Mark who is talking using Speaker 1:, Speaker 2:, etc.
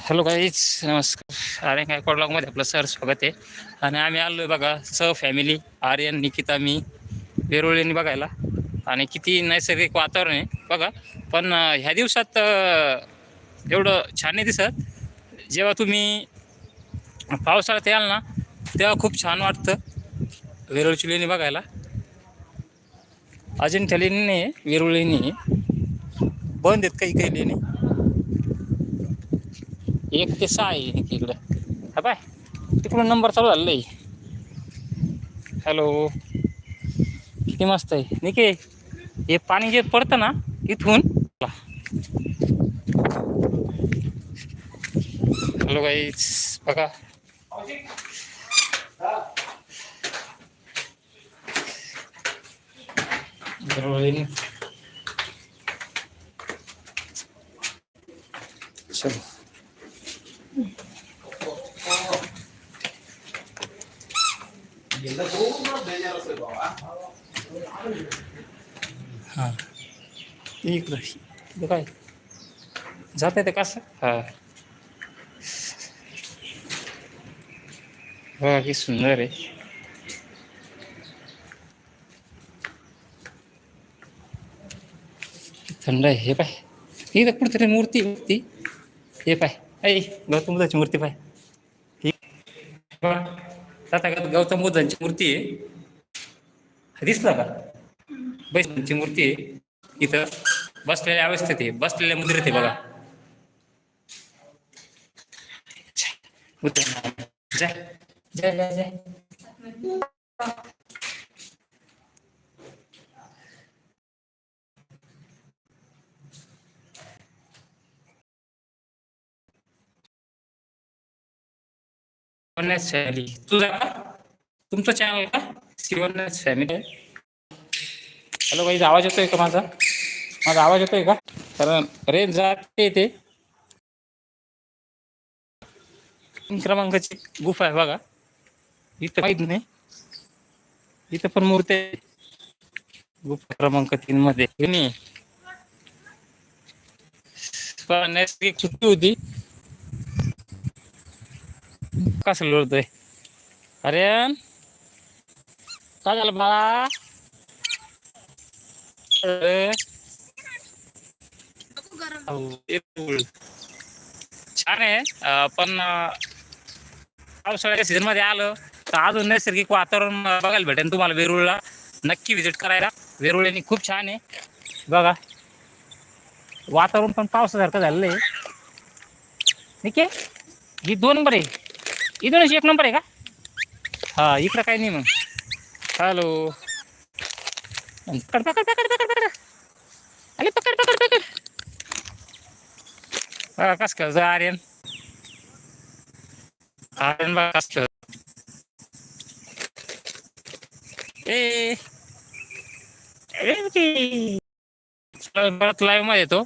Speaker 1: Hello guys नमस्कार. आर्यन गायकवाड ब्लॉगमध्ये आपलं सर स्वागत आहे. आणि आम्ही आलो आहे बघा स फॅमिली आर्यन निकिता मी वेरुळेनी बघायला. आणि किती नैसर्गिक वातावरण आहे बघा. पण ह्या दिवसात एवढं छान नाही दिसत. जेव्हा तुम्ही पावसाळ्यात याल ना तेव्हा खूप छान वाटतं वेरुळची लेणी बघायला. अजिंठ्या लेणी नाही आहे वेरुळ लेणी आहे बंद आहेत काही काही लेणी. एक ते सहा आहे इकडं हा पाय तिकडून नंबर चालू झालेला आहे. हॅलो किती मस्त आहे. निके हे पाणी जे पडतं ना इथून. हॅलो गाईज बघा. बरोबर चलो. हां. इकडं. इकडं काय? जात आहे ते कसं हां. बघा की सुंदर आहे. थंड आहे. हे पाय. इथं कुठेतरी मूर्ती मूर्ती हे पाय. ऐ गौतम बुद्धाची मूर्ती पाय. ही तथागत गौतम बुद्धांची मूर्ती आहे. दिसला का? बैसांची मूर्ती आहे. इथं बसलेल्या अवस्थेत आहे. बसलेल्या मुद्रेत आहे बघा. बुद्ध जय जय जय जय शिवन्यास फॅमिली. तुझा का तुमचं चॅनल का? शिवन्यास फॅमिली. आहे हॅलो काही आवाज येतोय का माझा? माझा आवाज येतोय का? कारण रेंज जाते ते. तीन क्रमांकाची गुफा आहे बघा. इथं माहीत नाही. इथं पण मूर्ती आहे. गुफा क्रमांक तीन मध्ये. नाही. नैसर्गिक सुट्टी होती. कसं लोळतोय? अरे काय झालं बाळा? छान आहे. पण पावसाळ्याच्या सीझनमध्ये आलं तर अजून नैसर्गिक वातावरण बघायला भेटेल तुम्हाला वेरूळला. नक्की व्हिजिट करायला. वेरूळ आणि खूप छान आहे. बघा. वातावरण पण पावसासारखं झालेलं आहे. ठीक आहे ही दोन बरे. आहे इथूनच एक नंबर आहे का? हा इकडं काही नाही मग. हॅलो. पकड पकड पकड पकड पकड. अरे पकड पकड पकड. बघा कस कर आर्यन? आर्यन बघा कस कर ए. बरात परत लाईव्हमध्ये येतो.